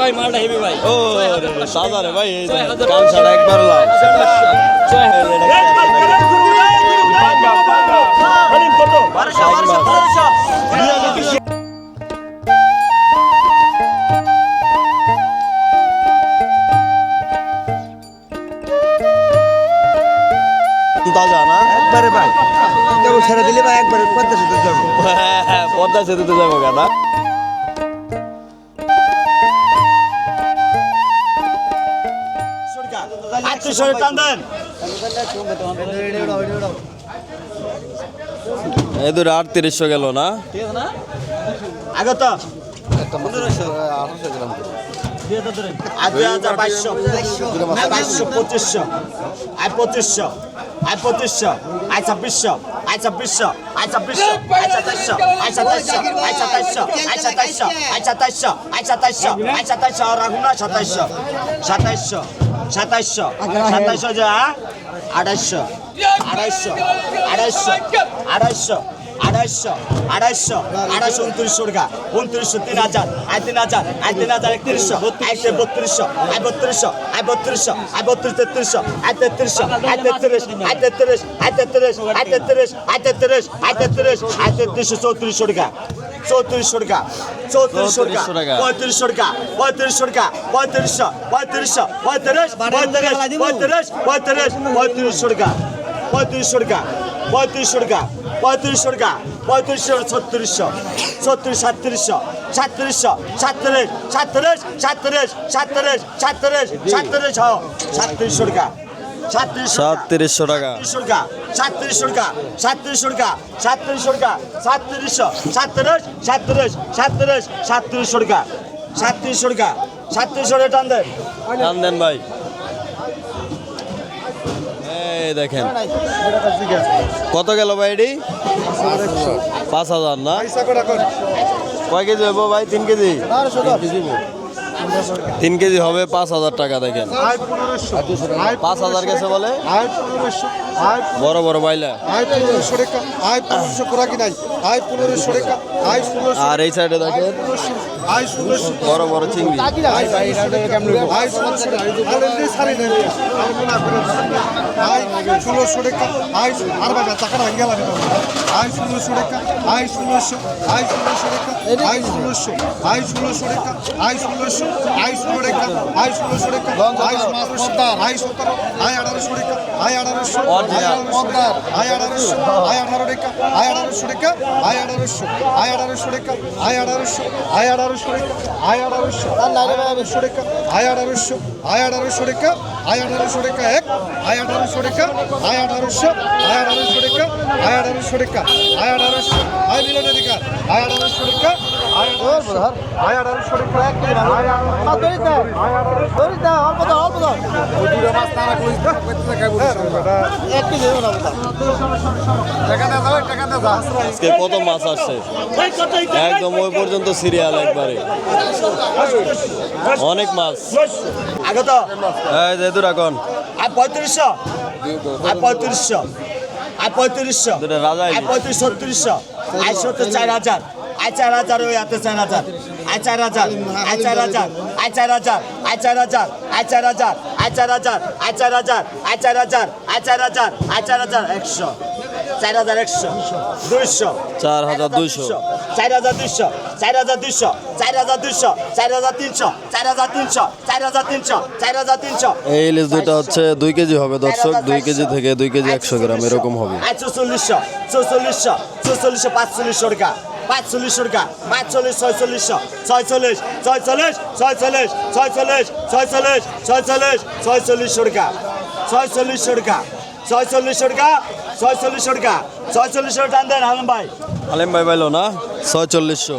ভাই মালটা হেভি ভাই। ও রে রে, ভাই কান ছাড়া একবার লাভ। তাজা না? একবারে ভাই। কেবল ছেড়ে দিলে ভাই একবারে পঞ্চাশ হাজার যাব। পদ্মা সেতুতে যাব কেন? পঁচিশ হাজার টান দেন। এই দুটো আটত্রিশশো গেল না। আগে তো। পঁচিশশো। আয় পঁচিশশো। আই পঁচিশশো। আই ছাব্বিশশো। আই ছাব্বিশশো। আই ছাব্বিশশো। আই সাতাইশশো আই সাতাইশশো আই সাতাইশশো আই সাতাইশশো আই সাতাইশশো আই সাতাইশশো আই সাতাইশশো আর রাখুন না সাতাইশশো সাতাইশশো সাতাইশশো। সাতাইশশো যা আড়াইশো আড়াইশো আড়াইশো আড়াইশো আড়াইশো আড়াইশো আড়াইশো উনত্রিশশো টাকা উনত্রিশশো তিন হাজার। আয় তিন হাজার। আয় তিন হাজার একত্রিশশো। আয় বত্রিশশো আয় বত্রিশশো। আয় বত্রিশশো। আয় বত্রিশ তেত্রিশশো। আয় তেত্রিশশো। আয় তেত্রিশ। আয় তেত্রিশ। আয় তেত্রিশ। আয় তেত্রিশ। আয় তেত্রিশ। আয় তেত্রিশ। আয় তেত্রিশশো চৌত্রিশশো টাকা চৌত্রিশশো টাকা চৌত্রিশশো টাকা 3400 টাকা। পঁয়ত্রিশশো টাকা পঁয়ত্রিশশো টাকা পঁয়ত্রিশশো পঁয়ত্রিশশো পঁয়ত্রিশ পঁয়ত্রিশ পঁয়ত্রিশ পঁয়ত্রিশ পঁয়ত্রিশশো টাকা পঁয়ত্রিশশো টাকা পঁয়ত্রিশশো টাকা পঁয়ত্রিশশো টাকা পঁয়ত্রিশশো ছত্রিশশো ছত্রিশ সাতত্রিশশো সাতত্রিশশো সাতত্রিশ সাতত্রিশ সাতত্রিশ সাতত্রিশ সাতত্রিশ সাতত্রিশ সাতত্রিশশো টাকা সাতত্রিশশো টাকা। সাতত্রিশশো টাকা। সাতত্রিশশো টাকা সাতত্রিশশো টাকা সাতত্রিশশো টাকা সাতত্রিশশো টাকা সাতত্রিশশো সাতত্রিশ সাতত্রিশ সাতত্রিশশো টাকা। সাতত্রিশশো টাকা সাতত্রিশশো টাকা টান দেন। টান দেন ভাই। এই দেখেন। কত গেল ভাই এটি? পাঁচ হাজার না? কয় কেজি হব ভাই? তিন কেজি? তিন কেজি হবে পাঁচ হাজার টাকা দেখেন। পাঁচ হাজার গেছে বলে? বড় বড় বাইলা আর এই সাইডে দেখেন। বড় বড় চিংড়ি ষোলোশো মনে টাকা আয় আর বাবা টাকা ভাঙ্গা লাগে আয় ষোলোশো টাকা আয় ষোলোশো আয় ষোলোশো টাকা আয় ষোলোশো আয় ষোলোশো টাকা আয় ষোলোশো আয় ষোলো টাকা আয় ষোলোশো টাকা আয় সতেরোশো আয় সতেরো আয় আঠারোশো টাকা আয় আঠারোশো আয় আঠারোশো আয় আঠারো টাকা আয় আঠারোশো টাকা আয় আঠারোশো আয় আঠারোশো টাকা আয় আঠারোশো আয় আঠারোশো আয় আঠারোশো আয় আঠারোশো টাকা আয় আঠারোশো আয় আঠারোশো টাকা আয় আঠারোশো টাকা এক আয় আঠারোশো টাকা আয় আঠারোশো আয় আঠারোশো টাকা আয় আঠারোশো টাকা আয় আঠারোশো আয় মিলন অধিকার আয় আঠারোশো টাকা হ্যাঁ, আজকে মাছ আসছে। একদম ওই পর্যন্ত সিরিয়াল একবারে। অনেক মাছ। আগে তো। যেহেতু রাখুন আর পঁয়ত্রিশশো। পঁয়ত্রিশশো। আর পঁয়ত্রিশশো। আর পঁয়ত্রিশ ছত্রিশশো। আর সত্তর চার হাজার। আয় চার হাজার ওই হাতে চার হাজার আয় চার হাজার আয় চার হাজার আয় চার হাজার আয় চার হাজার আয় চার হাজার আয় চার হাজার আয় চার হাজার আয় চার হাজার আয় চার হাজার আয় চার হাজার একশো চার হাজার একশো দুইশো চার হাজার দুইশো চার হাজার দুইশো চার হাজার দুইশো চার হাজার দুইশো চার হাজার তিনশো চার হাজার তিনশো চার হাজার তিনশো চার হাজার তিনশো এই ইলিশ দুইটা হচ্ছে দুই কেজি হবে দর্শক দুই কেজি থেকে দুই কেজি একশো গ্রাম এরকম হবে আয় চৌচল্লিশশো চৌচল্লিশশো চৌচল্লিশশো পাঁচচল্লিশশো টাকা পাঁচচল্লিশশো টাকা পাঁচচল্লিশ ছয়চল্লিশশো ছয়চল্লিশ ছয়চল্লিশ ছয়চল্লিশ ছয়চল্লিশ ছয়চল্লিশ ছয়চল্লিশ ছয়চল্লিশশো টাকা ছয়চল্লিশশো টাকা ছয়চল্লিশশো টাকা ছয়চল্লিশশো টাকা ছয়চল্লিশশো টান দেন আলম ভাই। আলম ভাই ভাইলো না ছয়চল্লিশশো।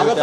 আগত।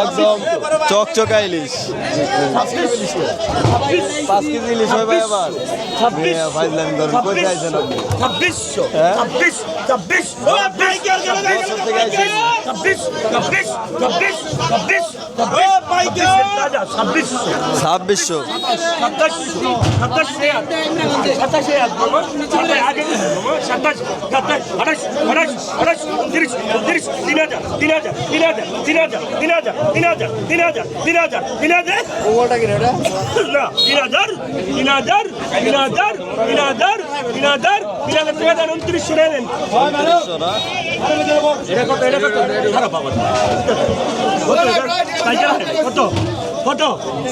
একদম চকচকা ইলিশ। পাঁচ কেজি ইলিশ হয় ভাই আবার। হ্যাঁ? ছাব্বিশশো। তিন হাজার। তিন হাজার। তিন হাজার। তিন হাজার। তিন হাজার তিন হাজার তিন হাজার তিন হাজার তিন হাজার না তিন হাজার তিন হাজার তিন হাজার তিন হাজার তিন হাজার তিন হাজার তিন হাজার উনত্রিশশো নেবেন কত কত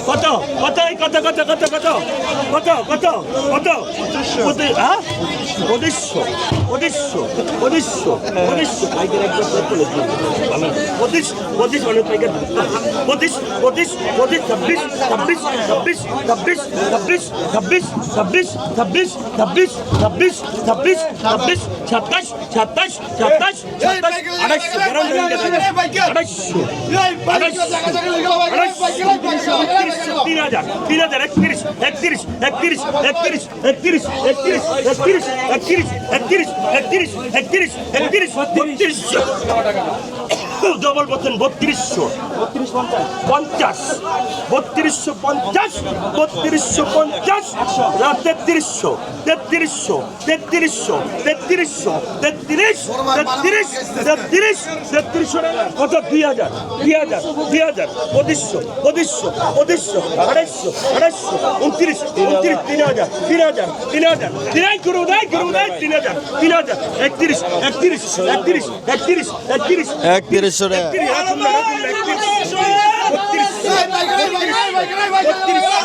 কত কত কত কত কত কত কত কত কত কত হ্যাঁ পঁচিশশো পঁচিশশো পঁচিশশো পঁচিশশো পাইকার একবার চলে পঁচিশ পঁচিশ অনেক পাইকার পঁচিশ পঁচিশ পঁচিশ ছাব্বিশ ছাব্বিশ ছাব্বিশ ছাব্বিশ ছাব্বিশ ছাব্বিশ ছাব্বিশ ছাব্বিশ ছাব্বিশ ছাব্বিশ ছাব্বিশ ছাব্বিশ সাতাশ সাতাশ সাতাশ সাতাশ আড়াইশো আড়াইশো আড়াইশো তিন হাজার তিন হাজার একত্রিশ একত্রিশ একত্রিশ একত্রিশ একত্রিশ একত্রিশ একত্রিশ একত্রিশ একত্রিশ একত্রিশ একত্রিশ একত্রিশ বত্রিশশো ডবল বলছেন বত্রিশশো। পঞ্চাশ। বত্রিশশো পঞ্চাশ বত্রিশশো পঞ্চাশ তেত্রিশশো তেত্রিশশো তেত্রিশশো তেত্রিশশো তেত্রিশ তেত্রিশ তেত্রিশ তেত্রিশশো কত? দুই হাজার দুই হাজার দুই হাজার। পঁচিশশো পঁচিশশো পঁচিশশো আড়াইশো আড়াইশো উনত্রিশ উনত্রিশ তিন হাজার তিন হাজার তিন হাজার। তিন দেয় তিন হাজার তিন হাজার। একত্রিশ একত্রিশ একত্রিশ একত্রিশ একত্রিশ। একত্রিশ বত্রিশশো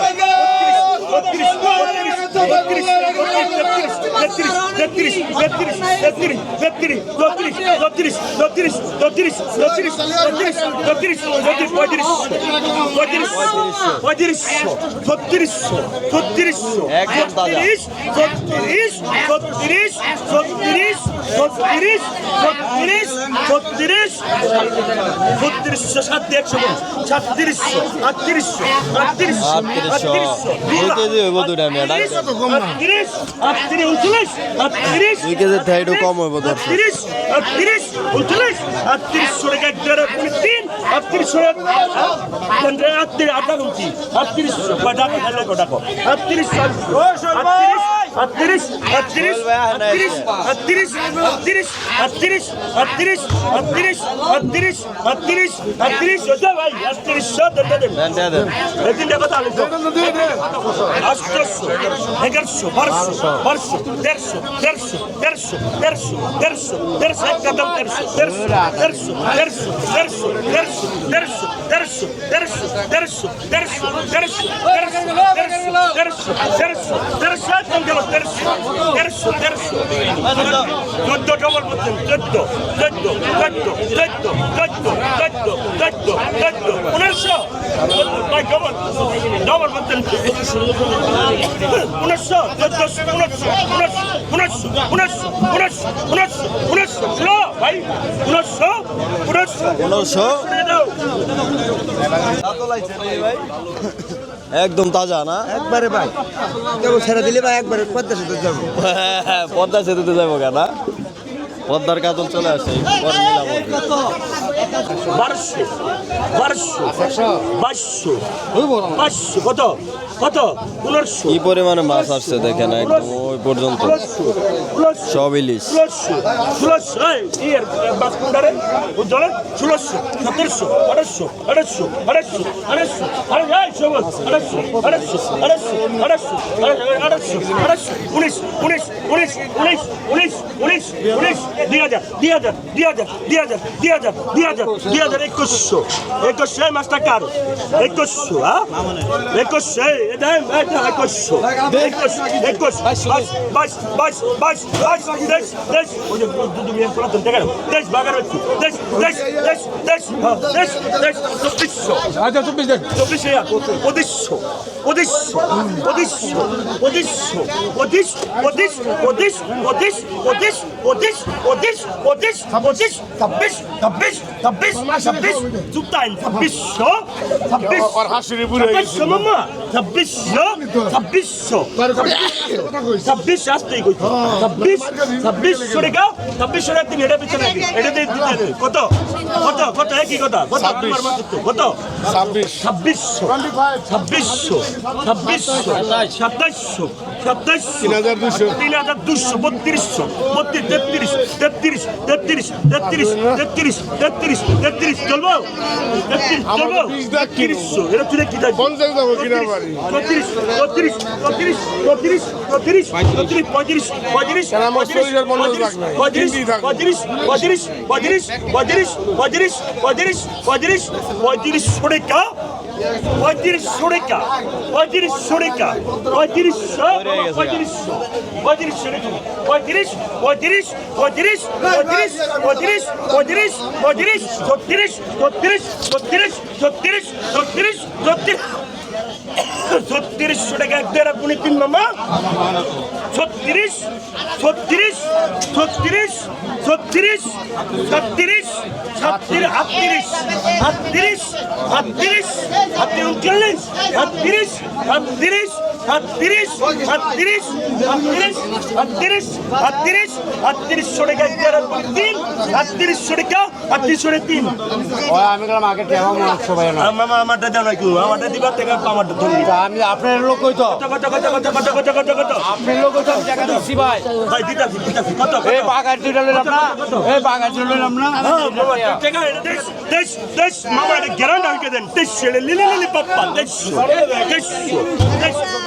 ছত্রিশশো সাত দিয়ে একশো সাতত্রিশশো আটত্রিশশো আটত্রিশশো আটত্রিশশো কেজি হইব দুইটা মেয়ে। আটত্রিশ আটত্রিশ আটত্রিশ দুই থেকে একটু কম হইব আটত্রিশ আটত্রিশ উনচল্লিশ দেড় উনিশ তিন আটত্রিশশো আটত্রিশ আটটা উনত্রিশ আটত্রিশশো ডাকো ডাকো ডাকো আটত্রিশশো আটত্রিশ আটত্রিশ আটত্রিশ আটত্রিশ আটত্রিশ আটত্রিশ আটত্রিশ আটত্রিশ আটত্রিশ আটত্রিশ আটত্রিশ আটত্রিশ দেড়শো দেড়শো দেড়শো দেড়শো দেড়শো দেড়শো দেড়শো দেড়শো উনিশশো। উনিশশো উনিশশো উনিশশো ভাই উনিশশো উনিশশো উনিশশো। একদম তাজা না? একবারে ভাই। যাব ছেড়ে দিলে ভাই একবারে পদ্মা সেতু যাব। পদ্মা সেতুতে যাব কেনা? পদ্মার কাজল চলে আসে বারোশো বারোশো বাইশশো বাইশশো কত? কত? পনেরোশো। কি পরিমাণে মাছ আসছে দেখেন একদম ওই পর্যন্ত। সব ইলিশ। ষোলোশো সতেরোশো আড়াইশো আড়াইশো আড়াইশো আড়াইশো আড়াই এই সবল আড়াইশো আড়াইশো আড়াইশো আড়াইশো আড়াইশো আড়াইশো উনিশ উনিশ উনিশ উনিশ উনিশ উনিশ উনিশ দুই হাজার দুই হাজার দুই হাজার দুই হাজার দুই হাজার দুই হাজার দুই হাজার একুশশো। একুশশো মাছটা কার? একুশশো হ্যাঁ? একুশশো একুশশো। একুশ বাইশ বাইশ বাইশ বাইশ বাইশ তেইশ তেইশ। ওই যে মিনিট পুরাতন দেখা তেইশ বাগার হচ্ছে তেইশ তেইশ তেইশ তেইশ হ্যাঁ তেইশ তেইশ চব্বিশশো। আচ্ছা চব্বিশ দেন চব্বিশ হাজার পঁচিশশো পঁচিশশো পঁচিশশো পঁচিশশো পঁচিশ পঁচিশ পঁচিশ পঁচিশ পঁচিশ পঁচিশ পঁচিশ পঁচিশ পঁচিশ ছাব্বিশ ছাব্বিশ ছাব্বিশ ছাব্বিশ জুতাইন ছাব্বিশশো ছাব্বিশ ছাব্বিশশো মামা ছাব্বিশশো ছাব্বিশশো ছাব্বিশ আসতেই কই ছাব্বিশ ছাব্বিশশো টাকা ছাব্বিশশো টাকা দিন এটা পিছনে। এটা দিয়ে। কত? কত কত একই কথা? কত? কত? ছাব্বিশশো ছাব্বিশশো ছাব্বিশশো সাতাইশশো সাতাইশশো তিন হাজার দুশো তিন হাজার দুশো বত্রিশশো বত্রিশ তেত্রিশ তেত্রিশ তেত্রিশ তেত্রিশ তেত্রিশ তেত্রিশ তেত্রিশ চলবো তেত্রিশ চলবো তেত্রিশশো এটা তুলে কি পঞ্চাশ দেবো কিনা পারি চৌত্রিশ চৌত্রিশ চৌত্রিশ চৌত্রিশ চৌত্রিশ চৌত্রিশ পঁয়ত্রিশ পঁয়ত্রিশ পঁয়ত্রিশ পঁয়ত্রিশ মনে থাকবে? পঁয়ত্রিশ পঁয়ত্রিশ পঁয়ত্রিশ পঁয়ত্রিশ পঁয়ত্রিশ পঁয়ত্রিশ পঁয়ত্রিশ পঁয়ত্রিশ পঁয়ত্রিশ পঁয়ত্রিশশো টাকা পঁয়ত্রিশশো টাকা পঁয়ত্রিশশো পঁয়ত্রিশশো পঁয়ত্রিশশো টাকা পঁয়ত্রিশ পঁয়ত্রিশ পঁয়ত্রিশ পঁয়ত্রিশ পঁয়ত্রিশ পঁয়ত্রিশ পঁয়ত্রিশ, ছত্রিশ ছত্রিশ ছত্রিশ ছত্রিশ ছত্রিশ ছত্রিশ ছত্রিশ। ছত্রিশশো টাকা এক দেড় আপনি তিন মামা। ছত্রিশ ছত্রিশ ছত্রিশ ছত্রিশ ছত্রিশ ছত্রিশ আটত্রিশ আটত্রিশ আটত্রিশ আটত্রিশ আটত্রিশ আটত্রিশ ছত্রিশ ছত্রিশ ছত্রিশ ছত্রিশ ছত্রিশ ছত্রিশ ছড়েকা এগারো তিন ছত্রিশ ছড়েকা ছত্রিশ ছড়ে তিন আমি গেলাম আগে আমারটা দেন একটু আমারটা দিবার থেকে আমারটা ধরুন আমি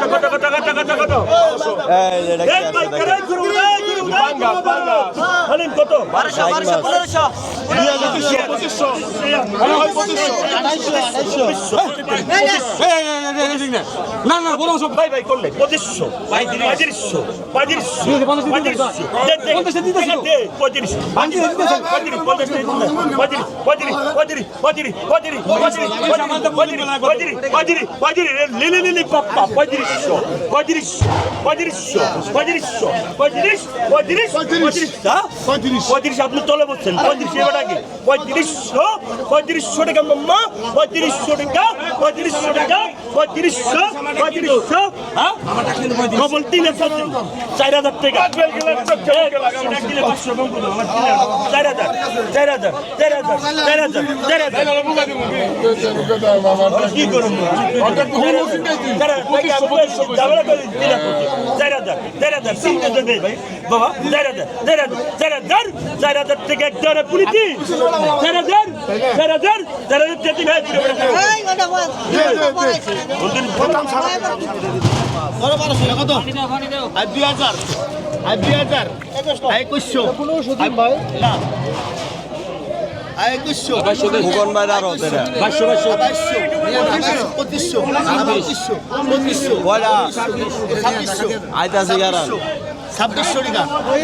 কত কত কত কত কত হালিম কত না না বলো সব ভাই ভাই করলে পঁচিশশো পঁয়ত্রিশশো পঁয়ত্রিশশো পঁয়ত্রিশশো পঁয়ত্রিশশো পঁয়ত্রিশশো পঁয়ত্রিশশো পঁয়ত্রিশ পঁয়ত্রিশ পঁয়ত্রিশ পঁয়ত্রিশ পঁয়ত্রিশ। আপনি তলে বলছেন পঁয়ত্রিশ, এবার পঁয়ত্রিশশো পঁয়ত্রিশশো টাকা, মাম্মা। পঁয়ত্রিশশো টাকা পঁয়ত্রিশশো টাকা, পঁয়ত্রিশশো পঁয়ত্রিশশো হ্যাঁ? ডবল তিন হাজার চার ভাই। বাবা, চার হাজার চার হাজার চার হাজার চার হাজার থেকে এক ধরে পুলিশি চার হাজার চার হাজার চার হাজার চেতিন হয় কত আর দুই হাজার আর দুই হাজার একুশশো না আইতাছে ছাব্বিশশো টাকা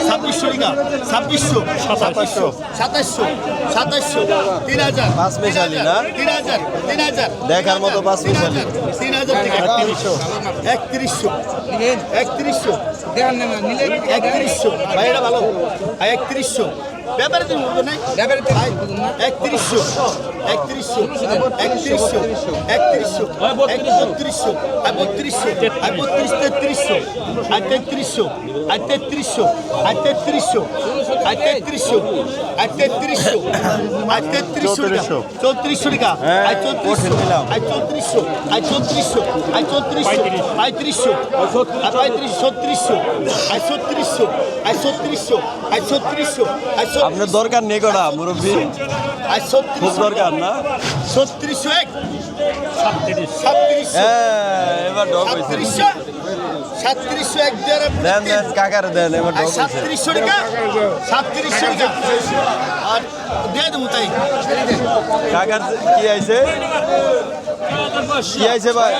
ছাব্বিশশো টাকা ছাব্বিশশো সাতাশশো সাতাশশো সাতাশশো তিন হাজার পাঁচ মিশালি না? তিন হাজার তিন হাজার দেখার মতো পাঁচ মিশালি। তিন হাজার টাকা একত্রিশশো একত্রিশশো একত্রিশশো একত্রিশশো। ভাই এটা ভালো একত্রিশশো। ব্যাপারে তুমি বলব নাই ভাই, একত্রিশশো একত্রিশশো একত্রিশশো একত্রিশশো বত্রিশশো আর বত্রিশশো আর বত্রিশ তেত্রিশশো আর তেত্রিশশো আর তেত্রিশশো আর তেত্রিশশো আর তেত্রিশশো আর তেত্রিশশো আর তেত্রিশশো চৌত্রিশশো। চৌত্রিশশো টাকা হ্যাঁ, আর চৌত্রিশশো কঠিন দিলাম। আর চৌত্রিশশো আর চৌত্রিশশো আর চৌত্রিশশো পঁয়ত্রিশশো আর পঁয়ত্রিশ ছত্রিশশো আর ছত্রিশশো আর ছত্রিশশো আর ছত্রিশশো আর ছত্রিশ আপনার দরকার নেই কটা মুরব্বী? খুব দরকার না? ছত্রিশশো এক। হ্যাঁ এবার ডব হয়েছে। সাতত্রিশশো এক দেন দেন কাকার দেন এবার আর ঢোক সাতত্রিশশো টাকা সাতত্রিশশো টাকা আর দিয়ে দেবো তাই। কাকার কি আইছে? কি আইছে ভাই?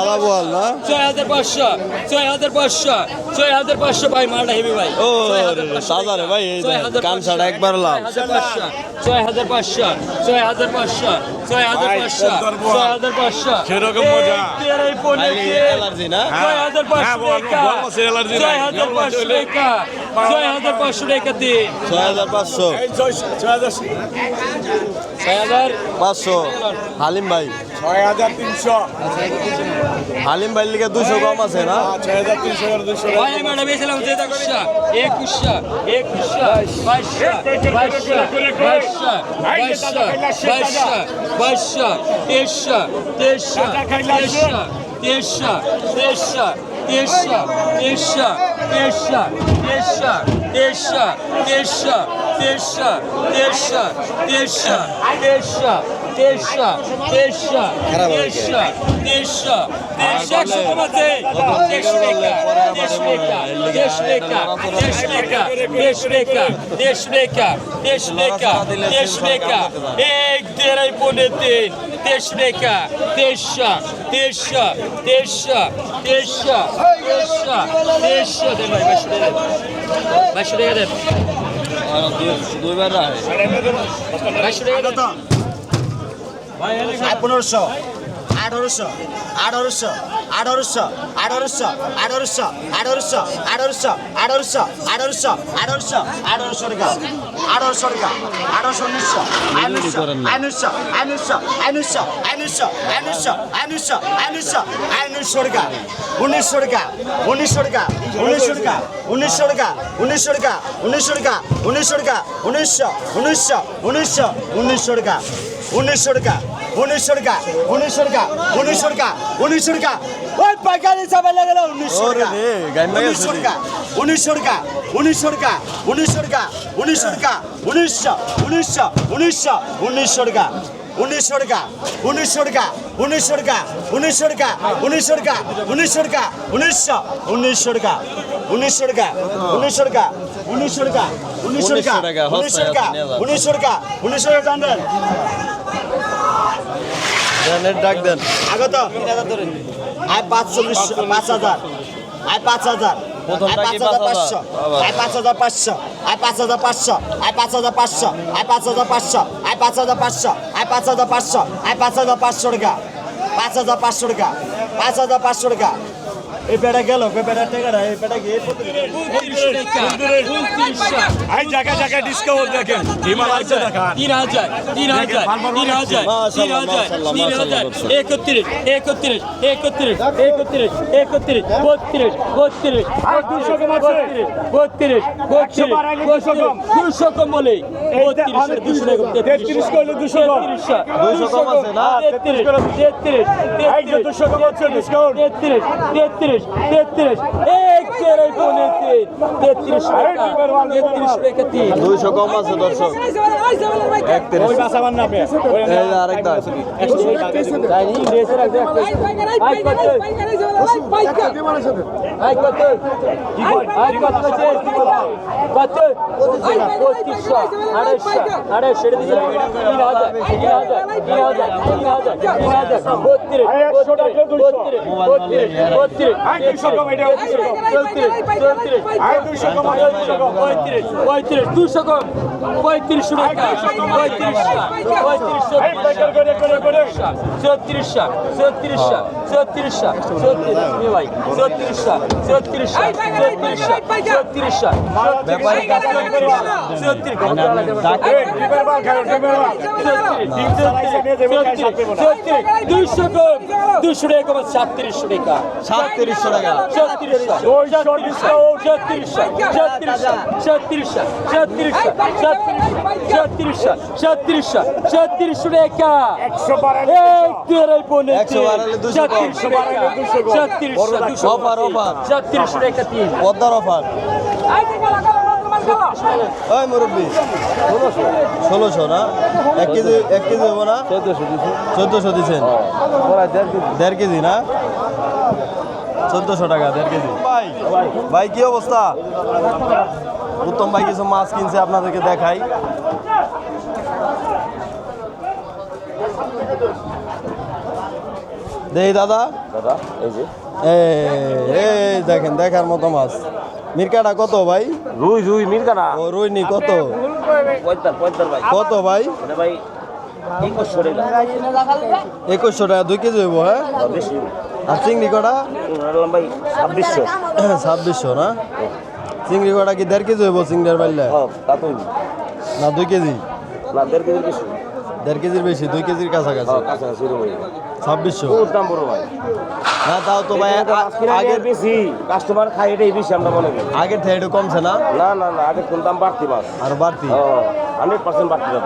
আলা বল না। ছয় হাজার পাঁচশো। ছয় হাজার পাঁচশো। ছয় হাজার পাঁচশো ভাই মালটা হেবি ভাই। ও সাদা রে ভাই কান ছাড়া একবার লাভ। ছয় হাজার পাঁচশো। ছয় হাজার পাঁচশো। ছয় হাজার পাঁচশো। ছয় হাজার পাঁচশো। সেরকম মজা। ছয় হাজার পাঁচশো টাকা ছয় হাজার পাঁচশো। টাকা দিন ছয় হাজার পাঁচশো ছয় হাজার। পাঁচশো। হালিম ভাই ছয় হাজার তিনশো হালিম ভাইয়ের লিগে দুশো কম আছে না ছয় হাজার তিনশো দুশো ভাই একুশশো একুশশো বাইশশো বাইশশো বাইশশো বাইশশো বাইশশো তেইশশো তেইশশো তেইশশো তেইশশো তেইশশো একশো কমাতে। দেড়শো টাকা দেড়শো টাকা দেড়শো টাকা দেড়শো টাকা দেড়শো টাকা দেড়শো টাকা দেড়শো টাকা দেড়শো টাকা এক দেড়াই পনেরো তিন দেড়শো টাকা দেড়শো দেড়শো দেড়শো দেড়শো দেড়শো দেড়শো দেন ভাই বাইশশো টাকা দেন বাইশশো টাকা দেন। দুইবার বাইশশো টাকা দেন। পনেরোশো। আঠারোশো। আঠারোশো। আঠারোশো আঠারোশো আঠারোশো আঠারোশো আঠারোশো আঠারোশো আঠারোশো আঠারোশো আঠারোশো টাকা আঠারোশো টাকা আঠারোশো উনিশশো আইনুশো আইনুশো আইনুশো আইনুশো আইনুশো আইনুশো আইনুশো আইনুশো টাকা উনিশশো টাকা উনিশশো টাকা উনিশশো টাকা উনিশশো টাকা উনিশশো টাকা উনিশশো টাকা উনিশশো টাকা উনিশশো উনিশশো উনিশশো উনিশশো টাকা উনিশশো টাকা উনিশশো টাকা উনিশশো টাকা উনিশশো টাকা উনিশশো টাকা ওই পাইকারি হিসাবে লেগে গেল উনিশশো উনিশশো। টাকা উনিশশো টাকা উনিশশো টাকা উনিশশো টাকা উনিশশো টাকা উনিশশো উনিশশো উনিশশো উনিশশো টাকা উনিশশো টাকা উনিশশো টাকা উনিশশো টাকা উনিশশো টাকা উনিশশো টাকা উনিশশো টাকা উনিশশো উনিশশো টাকা উনিশশো টাকা উনিশশো টাকা উনিশশো টাকা উনিশশো টাকা উনিশশো টাকা উনিশশো টাকা উনিশশো টাকা দেন ডাক দেন আগত আয় পাঁচচল্লিশ পাঁচ হাজার আয় পাঁচ হাজার আয় পাঁচ হাজার পাঁচ পাঁচশো? আয় পাঁচ হাজার পাঁচশো আয় পাঁচ হাজার পাঁচশো আয় পাঁচ হাজার পাঁচশো আয় পাঁচ হাজার পাঁচশো আয় পাঁচ হাজার পাঁচশো আয় পাঁচ হাজার পাঁচশো আয় পাঁচ হাজার পাঁচশো টাকা পাঁচ হাজার পাঁচশো টাকা পাঁচ হাজার পাঁচশো টাকা এই গেল এই বেটা এই বেটা গিয়ে আই জায়গা জায়গায় ডিসকাউন্ট দেখেন। হিমালয়তে দেখান তিন হাজার তিন হাজার তিন হাজার তিন হাজার তিন হাজার একত্রিশ একত্রিশ একত্রিশ একত্রিশ একত্রিশ বত্রিশ বত্রিশ বত্রিশ বত্রিশ বত্রিশ দুশো কম বলে বত্রিশ দুশো তেত্রিশ করলে দুশো দুশো কম আছে না? তেত্রিশ তেত্রিশ তেত্রিশ দুশো কম আছে ডিসকাউন্ট তেত্রিশ তেত্রিশ আজকের এই পনেরো তিন তেত্রিশ তেত্রিশ রেখে তিন। দুইশো কম আছে দর্শক। বত্রিশ বত্রিশ বত্রিশ বত্রিশ পঁয়ত্রিশ দুশো কম পঁয়ত্রিশ পঁয়ত্রিশ চৌত্রিশ ষাট চৌত্রিশ ষাট চৌত্রিশ ষাট চৌত্রিশ ভাই চৌত্রিশ ষাট চৌত্রিশ ষাট চৌত্রিশ ষাট চৌত্রিশ ষাট দুইশো কম দুশো টাকা সাতত্রিশশো টাকা সাতত্রিশশো টাকা চৌত্রিশ চল্লিশটা ছত্রিশটা ছত্রিশটা ছত্রিশটা ছত্রিশটা ছত্রিশটা ছত্রিশটা ছত্রিশটা টাকা একশো তেরাই পনেরো ছত্রিশশো টাকা ছত্রিশশো ছত্রিশশো টাকা তিন পদ্মার অফার ওই মুরব্বী ষোলোশো না এক কেজি এক কেজি হব না? চোদ্দশো দিছেন। হ্যাঁ। দেড় কেজি না? চোদ্দশো টাকা দেড় কেজি। ভাই ভাই কি অবস্থা? উত্তম ভাই কিছু মাছ কিনছে আপনাদেরকে দেখাই। দেই দাদা। দাদা এই যে। এই দেখেন দেখার মতো মাছ। মিরকাটা কত ভাই? রুই রুই মির্কানা ও কত? পঁয়তার পঁয়তার ভাই। কত ভাই? এটা ভাই একুশশো টাকা। একুশশো টাকা। দুই কেজি হইব হ্যাঁ? বেশি আর চিংড়ি কটা? ভাই ছাব্বিশশো। ছাব্বিশশো না? চিংড়ি কটা কি দেড় কেজি হইব চিংড়ির তো না দুই কেজি? না দেড় কেজির বেশি। দেড় কেজির বেশি দুই কেজির কাছাকাছি। ছাব্বিশশো? দাম বড় ভাই। না তাও তো ভাই আগে বেশি কাস্টমার খাই এটাই বেশি আমরা মনে করি। আগের থেকে একটু কমছে না? না না না আগে কোন দাম বাড়তি মাছ। আর বাড়তি? হান্ড্রেড পার্সেন্ট বাড়তি দাম।